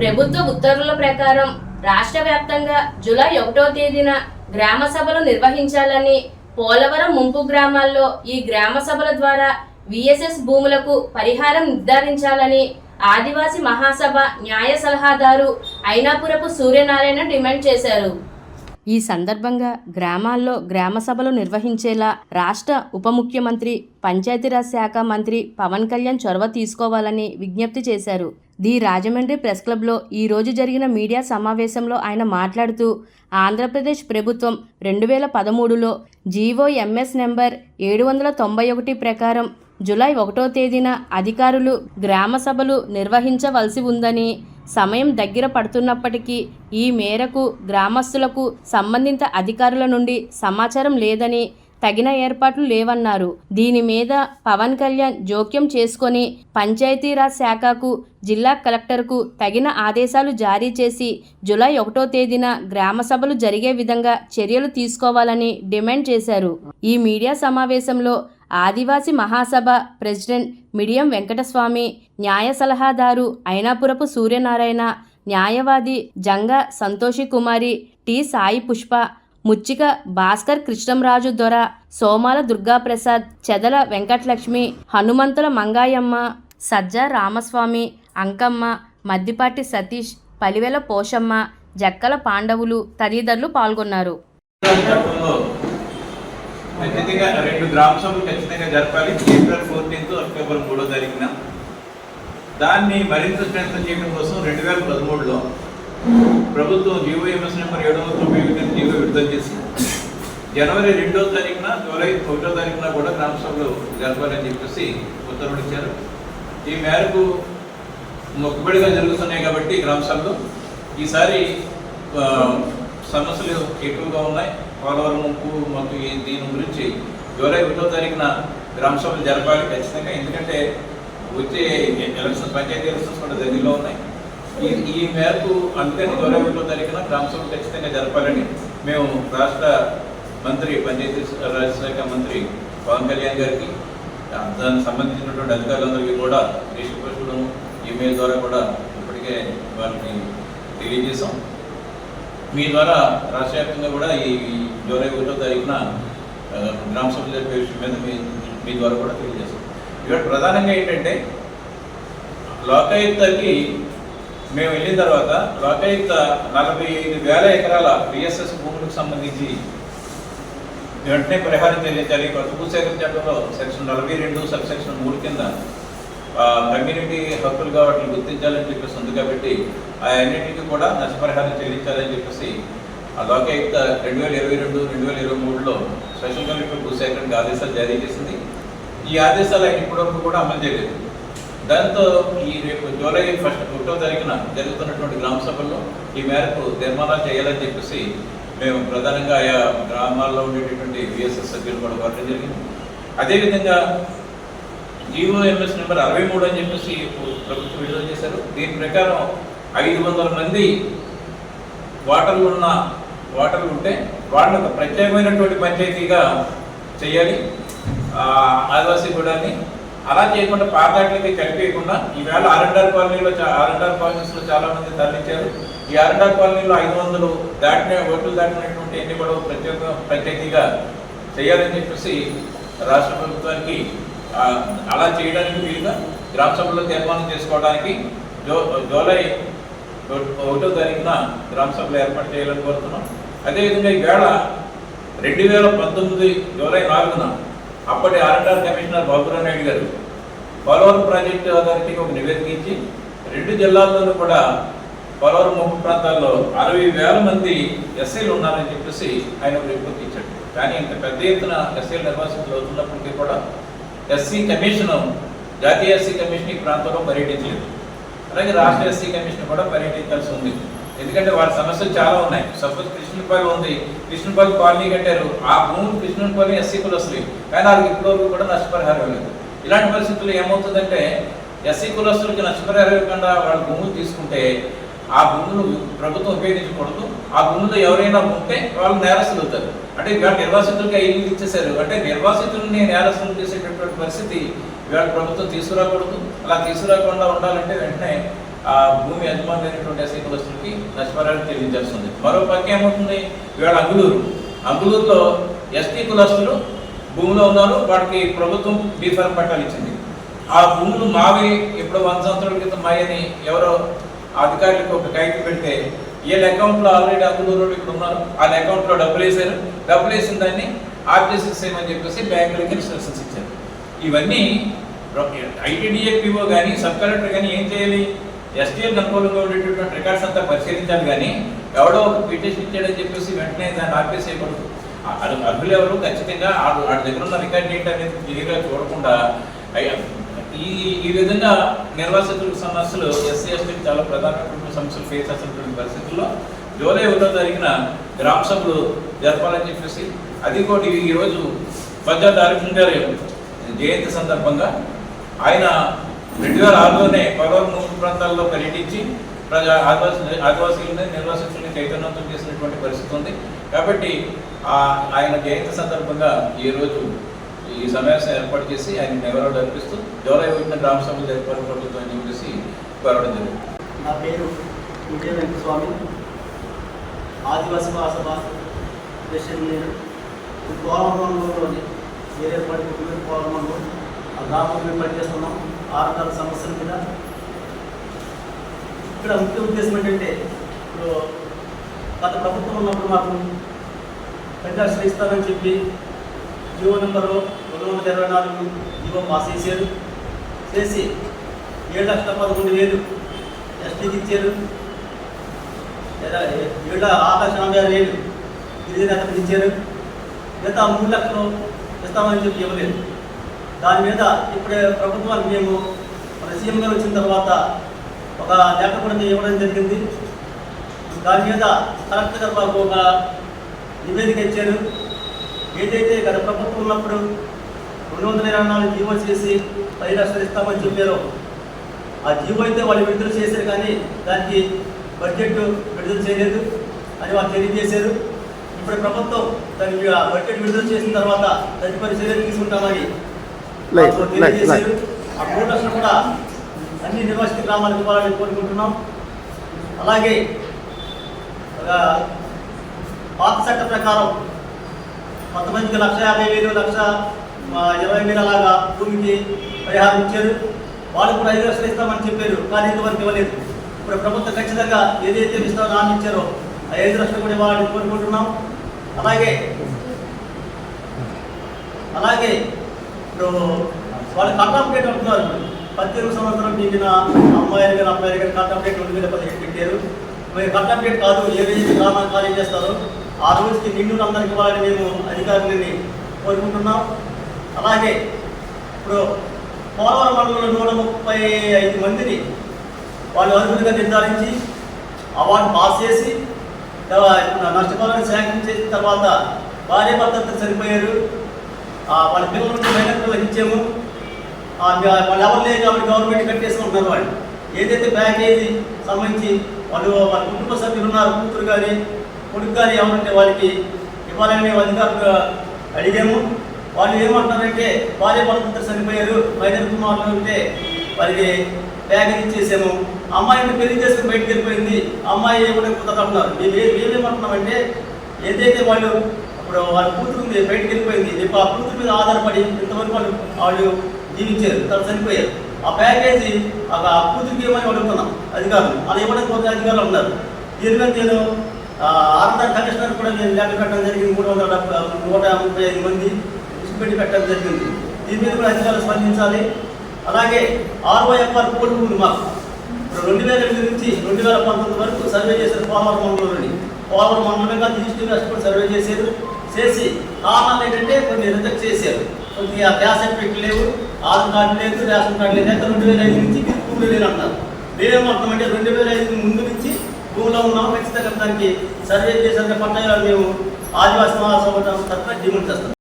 ప్రభుత్వ ఉత్తర్వుల ప్రకారం రాష్ట్ర వ్యాప్తంగా జూలై ఒకటో తేదీన గ్రామ సభలు నిర్వహించాలని పోలవరం ముంపు గ్రామాల్లో ఈ గ్రామ సభల ద్వారా విఎస్ఎస్ భూములకు పరిహారం నిర్ధారించాలని ఆదివాసి మహాసభ న్యాయ సలహాదారు ఐనాపురపు సూర్యనారాయణ డిమాండ్ చేశారు. ఈ సందర్భంగా గ్రామాల్లో గ్రామ సభలు నిర్వహించేలా రాష్ట్ర ఉప ముఖ్యమంత్రి పంచాయతీరాజ్ శాఖ మంత్రి పవన్ కళ్యాణ్ చొరవ తీసుకోవాలని విజ్ఞప్తి చేశారు. ది రాజమండ్రి ప్రెస్ క్లబ్లో ఈరోజు జరిగిన మీడియా సమావేశంలో ఆయన మాట్లాడుతూ ఆంధ్రప్రదేశ్ ప్రభుత్వం రెండు వేల పదమూడులో జీవో ఎంఎస్ నెంబర్ ఏడు వందల తొంభై ఒకటి ప్రకారం జూలై ఒకటో తేదీన అధికారులు గ్రామ సభలు నిర్వహించవలసి ఉందని సమయం దగ్గర పడుతున్నప్పటికీ ఈ మేరకు గ్రామస్తులకు సంబంధిత అధికారుల నుండి సమాచారం లేదని తగిన ఏర్పాట్లు లేవన్నారు. దీని మీద పవన్ కళ్యాణ్ జోక్యం చేసుకొని పంచాయతీరాజ్ శాఖకు జిల్లా కలెక్టర్కు తగిన ఆదేశాలు జారీ చేసి జూలై ఒకటో తేదీన గ్రామ సభలు జరిగే విధంగా చర్యలు తీసుకోవాలని డిమాండ్ చేశారు. ఈ మీడియా సమావేశంలో ఆదివాసి మహాసభ ప్రెసిడెంట్ మిడియం వెంకటస్వామి న్యాయ సలహాదారు అయినాపురపు సూర్యనారాయణ న్యాయవాది జంగ సంతోషి కుమారి టి సాయి పుష్ప ముచ్చిక భాస్కర్ కృష్ణంరాజు దొర సోమాల దుర్గాప్రసాద్ చెదల వెంకటలక్ష్మి హనుమంతుల మంగాయమ్మ సజ్జ రామస్వామి అంకమ్మ మద్దిపాటి సతీష్ పలివెల పోషమ్మ జక్కల పాండవులు తదితరులు పాల్గొన్నారు. రెండు గ్రామ సభలు ఖచ్చితంగా జరపాలి. ఏప్రిల్ ఫోర్టీన్త్ అక్టోబర్ మూడో తారీఖున. దాన్ని మరింత స్ట్రెంగ్ చేయడం కోసం రెండు వేల పదమూడులో ప్రభుత్వం జీవోఎంఎస్ నెంబర్ ఏడు వందల తొంభై ఒకటి జీవో విడుదల చేసి జనవరి రెండో తారీఖున జూలై ఒకటో తారీఖున కూడా గ్రామ సభలు జరపాలని చెప్పేసి ఉత్తర్వులు ఇచ్చారు. ఈ మేరకు మొక్కుబడిగా జరుగుతున్నాయి కాబట్టి గ్రామ సభలు ఈసారి సమస్యలు ఎక్కువగా ఉన్నాయి. పోలవరం ముప్పు మాకు దీని గురించి జూలై ఒకటో తారీఖున గ్రామ సభలు జరపాలి ఖచ్చితంగా. ఎందుకంటే వచ్చే ఎలక్షన్స్ పంచాయతీ ఎలక్షన్స్ కూడా దగ్గరలో ఉన్నాయి. ఈ ఈ మేరకు అందుకని జూలై ఒకటో తారీఖున గ్రామ సభ ఖచ్చితంగా జరపాలని మేము రాష్ట్ర మంత్రి పంచాయతీ రాజశాఖ మంత్రి పవన్ కళ్యాణ్ గారికి దానికి సంబంధించినటువంటి అధికారులందరికీ కూడా రిజిస్టర్ ఈమెయిల్ ద్వారా కూడా ఇప్పటికే వారిని తెలియజేశాం. మీ ద్వారా రాష్ట్ర వ్యాప్తంగా కూడా ఈ జూలై ఒకటో తారీఖున గ్రామ సభలు జరిపే విషయం మీద మీ మీ ద్వారా కూడా తెలియజేస్తాం ఇక్కడ ప్రధానంగా ఏంటంటే లోకాయుక్తకి మేము వెళ్ళిన తర్వాత లోకాయుక్త నలభై ఐదు వేల ఎకరాల బిఎస్ఎస్ భూములకు సంబంధించి వెంటనే పరిహారం చెల్లించాలి కొత్త భూసేకరణ చట్టంలో సెక్షన్ నలభై రెండు సబ్ సెక్షన్ మూడు కింద కమ్యూనిటీ హక్కులుగా వాటిని గుర్తించాలని చెప్పేసి ఉంది కాబట్టి ఆ అన్నింటికి కూడా నష్టపరిహారం చెల్లించాలని చెప్పేసి ఆ లోకాయుక్త రెండు వేల ఇరవై రెండు రెండు వేల ఇరవై మూడులో స్పెషల్ కమిటీ భూసేకరణకి ఆదేశాలు జారీ చేసింది. ఈ ఆదేశాలు ఆయన ఇప్పటివరకు కూడా అమలు చేయలేదు. దాంతో ఈ రేపు జూలై ఫస్ట్ ఒకటో తారీఖున జరుగుతున్నటువంటి గ్రామ సభల్లో ఈ మేరకు తీర్మానాలు చేయాలని చెప్పేసి మేము ప్రధానంగా ఆయా గ్రామాల్లో ఉండేటటువంటి విఎస్ఎస్ సభ్యులు కూడా కోరడం జరిగింది. అదేవిధంగా జీఓఎంఎస్ నెంబర్ అరవై మూడు అని చెప్పేసి ప్రభుత్వం విడుదల చేశారు. దీని ప్రకారం ఐదు వందల మంది వాటర్లు ఉన్న వాటర్లు ఉంటే వాళ్ళని ఒక ప్రత్యేకమైనటువంటి పంచాయతీగా చేయాలి. ఆదివాసీ గూడాన్ని అలా చేయకుండా పాతాట్లకి కలిపేయకుండా ఈవేళ ఆర్ఎండ్ఆర్ కాలనీలో చా- ఆర్ఎండ్ఆర్ కాలనీస్లో చాలా మంది తరలించారు. ఈ ఆర్ఎండ్ఆర్ కాలనీలో ఐదు వందలు దాటిన ఓట్లు దాటినటువంటి ఎన్ని కూడా ప్రత్యేక ప్రత్యేకంగా చేయాలని చెప్పేసి రాష్ట్ర ప్రభుత్వానికి అలా చేయడానికి వీలుగా గ్రామ సభలో తీర్మానం చేసుకోవడానికి జో జూలై ఒకటో తారీఖున గ్రామ సభలు ఏర్పాటు చేయాలని కోరుతున్నాం. అదేవిధంగా ఈవేళ రెండు వేల పంతొమ్మిది జూలై నాలుగున అప్పటి ఆర్ఎండ్ఆర్ కమిషనర్ బాబురావు నాయుడు గారు పోలవరం ప్రాజెక్టు అథారిటీకి ఒక నివేదిక ఇచ్చి రెండు జిల్లాల్లోనూ కూడా పోలవరం ముప్పు ప్రాంతాల్లో అరవై వేల మంది ఎస్సీలు ఉన్నారని చెప్పేసి ఆయన ఒక రిపోర్ట్ ఇచ్చాడు. కానీ ఇంత పెద్ద ఎత్తున ఎస్సీలు నిర్వాసితులు అవుతున్నప్పటికీ కూడా ఎస్సీ కమిషన్ జాతీయ ఎస్సీ కమిషన్ ఈ ప్రాంతంలో పర్యటించలేదు. అలాగే రాష్ట్ర ఎస్సీ కమిషన్ కూడా పర్యటించాల్సి ఉంది. ఎందుకంటే వాళ్ళ సమస్యలు చాలా ఉన్నాయి. సపోజ్ కృష్ణపాలి ఉంది. కృష్ణపాలి కాలనీ కట్టారు. ఆ భూమి కృష్ణపాలి ఎస్సీ కులస్తులు. కానీ వాళ్ళకి ఇప్పటివరకు కూడా నష్టపరిహారం లేదు ఇలాంటి పరిస్థితుల్లో ఏమవుతుందంటే ఎస్సీ కులస్తులకి నష్టపరిహారం ఇవ్వకుండా వాళ్ళ భూములు తీసుకుంటే ఆ భూములు ప్రభుత్వం ఉపయోగించకూడదు. ఆ భూములు ఎవరైనా ఉంటే వాళ్ళు నేరస్తులు అవుతారు. అంటే ఇవాళ నిర్వాసితులకి ఇల్లు ఇచ్చేశారు. అంటే నిర్వాసితుల్ని నేరస్తులు చేసేటటువంటి పరిస్థితి ఇవాళ ప్రభుత్వం తీసుకురాకూడదు. అలా తీసుకురాకుండా ఉండాలంటే వెంటనే ఆ భూమి యజమానులైనటువంటి ఎస్సీ కులస్తులకి నష్టపరిహారం చెల్లించాల్సింది మరో పక్క ఏమవుతుంది? ఇవాళ అంగులూరు అంగులూరులో ఎస్టీ కులస్తులు భూమిలో ఉన్నారు వాటికి ప్రభుత్వం బీఫారం పట్టాలు ఇచ్చింది. ఆ భూములు మావి ఎప్పుడో వంద సంవత్సరాల క్రితం మాయని ఎవరో అధికారులకు ఒక కాగితం పెడితే వీళ్ళ అకౌంట్లో ఆల్రెడీ అందులో ఇక్కడ ఉన్నారు వాళ్ళ అకౌంట్లో డబ్బులు వేశారు. డబ్బులు వేసిన దాన్ని ఆర్టీసీ చెప్పేసి బ్యాంకులకి ఇన్స్ట్రక్షన్స్ ఇచ్చారు. ఇవన్నీ ఐటీడీఏ పిఓ కానీ సబ్ కలెక్టర్ కానీ ఏం చేయాలి? ఎస్టీఎల్ అనుకూలంగా ఉండేటటువంటి రికార్డ్స్ అంతా పరిశీలించాలి కానీ ఎవడో ఒక పిటిషన్ ఇచ్చాడని చెప్పేసి వెంటనే దాన్ని ఆర్పేసేయకూడదు అర్హులు ఎవరు? ఖచ్చితంగా ఆడు వాడి దగ్గర ఉన్న రికార్డ్ ఏంటి అనేది క్లియర్గా చూడకుండా ఈ ఈ విధంగా నిర్వాసితుల సమస్యలు ఎస్సీ ఎస్టీకి చాలా ప్రధానమైన సమస్యలు ఫేస్ చేస్తున్నటువంటి పరిస్థితుల్లో జూలై ఒకటో తారీఖున గ్రామ సభలు జరపాలని చెప్పేసి అది కూడా ఈ- ఈరోజు పంజాబ్ తారీఖు గారి జయంతి సందర్భంగా ఆయన రెండు వేల ఆరులోనే పలువురు మూడు ప్రాంతాల్లో పర్యటించి ప్రజా ఆదివాసి ఆదివాసీలని నిర్వాసితుల్ని చైతన్యవంతం చేసినటువంటి పరిస్థితి ఉంది. కాబట్టి ఆ ఆయన జయంతి సందర్భంగా ఈ రోజు ఈ సమావేశం ఏర్పాటు చేసి ఆయన నెవరోడ్ అర్పిస్తూ జూలై ఒకటిన గ్రామ సభలు జరపాలని ప్రభుత్వం అని చెప్పేసి కోరడం జరిగింది. నా పేరు విజయ వెంకటస్వామి. ఆదివాసీ మహాసభ ప్రెసిడెంట్ నేను. కోలమండలంలోని వేరే పడి పోలవరంలో ఆ గ్రామంలో మేము పనిచేస్తున్నాం. ఆరుతర సమస్యల మీద. ఇక్కడ ముఖ్య ఉద్దేశం ఏంటంటే ఇప్పుడు గత ప్రభుత్వం ఉన్నప్పుడు మాకు ప్రకాశం ఇస్తానని చెప్పి జీవో నెంబరు రెండు వందల ఇరవై నాలుగు జీవో పాస్ చేశారు చేసి ఏడు లక్షల పదకొండు వేలు ఎస్టీకి ఇచ్చారు. లేదా ఆరు లక్షల నలభై ఆరు వేలు గిరిజన అతనికి ఇచ్చారు. మిగతా మూడు లక్షలు ఇస్తామని చెప్పి ఇవ్వలేదు. దాని మీద ఇప్పుడే ప్రభుత్వానికి మేము మన సీఎం గారు వచ్చిన తర్వాత ఒక లేఖ కూడా ఇవ్వడం జరిగింది. దాని మీద కలెక్టర్ గారు మాకు ఒక నివేదిక ఇచ్చారు. ఏదైతే గత ప్రభుత్వం ఉన్నప్పుడు రెండు వందల ఇరవై నాలుగు జీవో చేసి పది లక్షలు ఇస్తామని చెప్పారో ఆ జీవో అయితే వాళ్ళు విడుదల చేశారు కానీ దానికి బడ్జెట్ విడుదల చేయలేదు అని వాళ్ళు తెలియజేశారు. ఇప్పుడు ప్రభుత్వం దానికి ఆ బడ్జెట్ విడుదల చేసిన తర్వాత తదుపరి చర్యలు తీసుకుంటామని తెలియజేశారు. ఆ మూడు లక్షలు కూడా అన్ని నిర్వాసిత గ్రామాలకు ఇవ్వాలని కోరుకుంటున్నాం. అలాగే ఒక పాత చట్ట ప్రకారం కొంతమందికి లక్ష యాభై వేలు లక్ష ఇరవై వేలు అలాగా భూమికి పరిహారం ఇచ్చారు. వాళ్ళు కూడా ఐదు లక్షలు ఇస్తామని చెప్పారు కానీ ఇంతవరకు ఇవ్వలేదు. ఇప్పుడు ప్రభుత్వం ఖచ్చితంగా ఏదైతే ఇస్తామో హామీ ఇచ్చారో ఆ ఐదు లక్షలు కూడా ఇవ్వాలని కోరుకుంటున్నాం. అలాగే అలాగే ఇప్పుడు వాళ్ళు కట్ ఆఫ్ డేట్ అంటున్నారు. పద్దెనిమిది సంవత్సరం నిండిన అమ్మాయిలు కానీ అబ్బాయిలు కానీ కట్ ఆఫ్ డేట్ రెండు వేల పదిహేడు పెట్టారు. మరి కట్ ఆఫ్ డేట్ కాదు ఏ రోజు గ్రామాలు ఖాళీ చేస్తారో ఆ రోజుకి నిండులందరికీ ఇవ్వాలని మేము అధికారులని కోరుకుంటున్నాం. అలాగే ఇప్పుడు పోలవరం మండలంలో నూట ముప్పై ఐదు మందిని వాళ్ళు అర్హులుగా నిర్ధారించి అవార్డు పాస్ చేసి తర్వాత నష్టపరిహారం శాంక్షన్ చేసిన తర్వాత భార్య భర్తలతో చనిపోయారు వాళ్ళ పిల్లలకు మైనర్ ఇచ్చాము వాళ్ళు ఎవరు లేదు కాబట్టి గవర్నమెంట్ కట్టేసుకుంటున్నారు వాళ్ళు. ఏదైతే ప్యాకేజీ సంబంధించి వాళ్ళు వాళ్ళ కుటుంబ సభ్యులు ఉన్నారు కూతురు కానీ కొడుకు కానీ ఎవరంటే వాళ్ళకి ఇవ్వాలని మేము అడిగాము. వాళ్ళు ఏమంటున్నారంటే భార్య భర్తలతో చనిపోయారు మైనర్ కుమారులు ఉంటే వాళ్ళకి ప్యాకేజ్ ఇచ్చేసాము అమ్మాయిని పెళ్ళి చేసుకుని బయటకు వెళ్ళిపోయింది. అమ్మాయి ఏమైనా కుదరకుంటున్నారు మేము మేమేమంటున్నామంటే ఏదైతే వాళ్ళు ఇప్పుడు వాళ్ళ కూతురు ఉంది బయటకు వెళ్ళిపోయింది. రేపు ఆ కూతురు మీద ఆధారపడి ఇంతవరకు వాళ్ళు వాళ్ళు జీవించారు తర్వాత చనిపోయారు. ఆ ప్యాకేజీ ఆ కూతురికి ఏమని అడుగుతున్నాం? అధికారులు. అలా ఇవ్వడానికి కొంత అధికారులు ఉన్నారు దీని మీద నేను ఆర్ఆర్ కమిషనర్ కూడా నేను లేఖ పెట్టడం జరిగింది. మూడు వందల నూట ముప్పై ఐదు మంది లిస్ట్ పెట్టి పెట్టడం జరిగింది. దీని మీద కూడా అధికారులు స్పందించాలి. అలాగే ఆర్ఓఎఫ్ఆర్ కోడ్ ఉంది మాకు. రెండు వేల ఎనిమిది నుంచి రెండు వేల పంతొమ్మిది వరకు సర్వే చేశారు పోలవరం మండలంలోని. పోలవరం మండలంగా ఈస్ట్ వెస్ట్ కూడా సర్వే చేశారు. చేసి కారణాలు ఏంటంటే కొన్ని రిజెక్ట్ చేశారు. కొద్దిగా గ్యాస్ సర్టిఫికెట్ లేవు ఆధార్ కార్డు లేదు రేషన్ కార్డు లేదు. అయితే రెండు వేల ఐదు నుంచి మీరు భూములు లేని అంటున్నారు రెండు వేల ఐదు ముందు నుంచి భూమిలో ఉన్నాం ఖచ్చితంగా దానికి సర్వే చేసే పట్టణాలు మేము ఆదివాసీ మహాసభ తరఫున డిమాండ్ చేస్తాం